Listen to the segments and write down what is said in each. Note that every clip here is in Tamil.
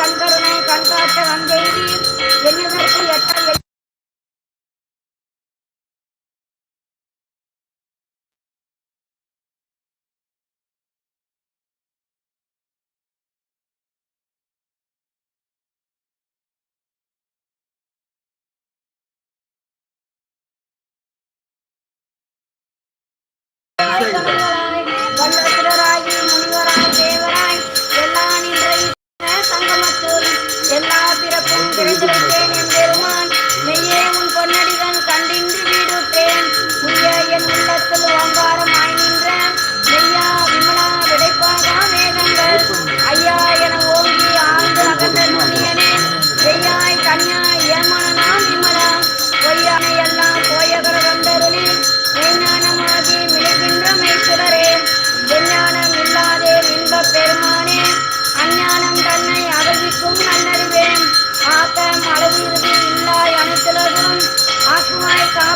கண்கருணை கண்காட்ட வந்தெய்தி என்னதற்கு எட்ட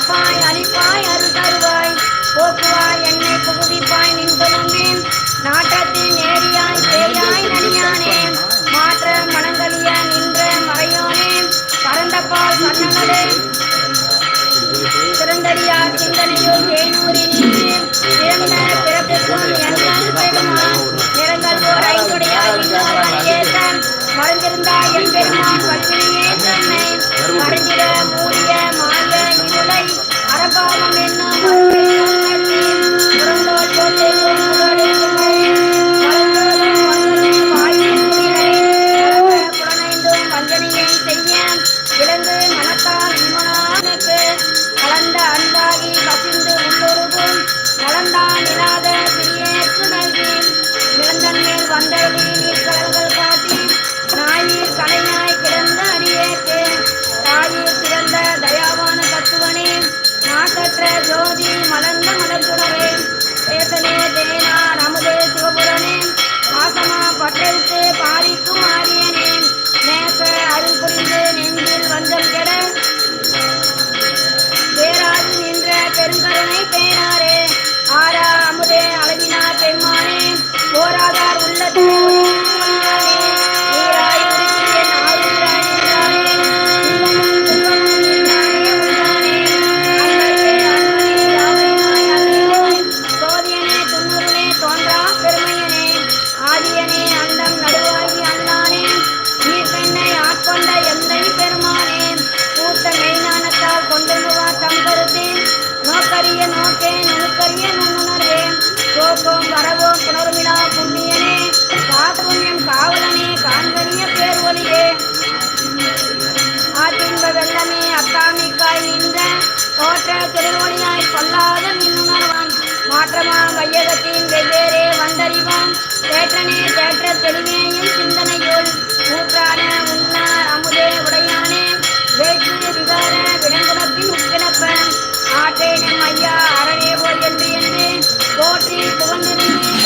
காப்பாய் அழிப்பாய் அருள் தருவாய் போக்குவாய் என்னை புகுவிப்பாய் நின் தொழுந்தேன் நாட்டத்தின் நேரியாய் பேயாய் நனியானே மாற்ற மனங்களிய நின்ற மறையோனே பரந்தப்பால் மன்னங்களே திறந்தடியார் சிந்தனையோ தேனூரின் வாழவோம் வரவோம் புனர்விழா புண்ணியனே காட்டுண்ணியம் காவலனே காண்கனிய பேர் ஒளியே ஆற்றின்ப வெள்ளமே அத்தாமிக்காய் நின்ற தோற்ற திருவொழியாய் கொல்லாத மின்னுணர்வான். மாற்றமா வையகத்தின் வெவ்வேறே வந்தறிவான். தேற்றனே தேற்ற தெளிவேயும் சிந்தனையுள் ஊற்றான உன்னார்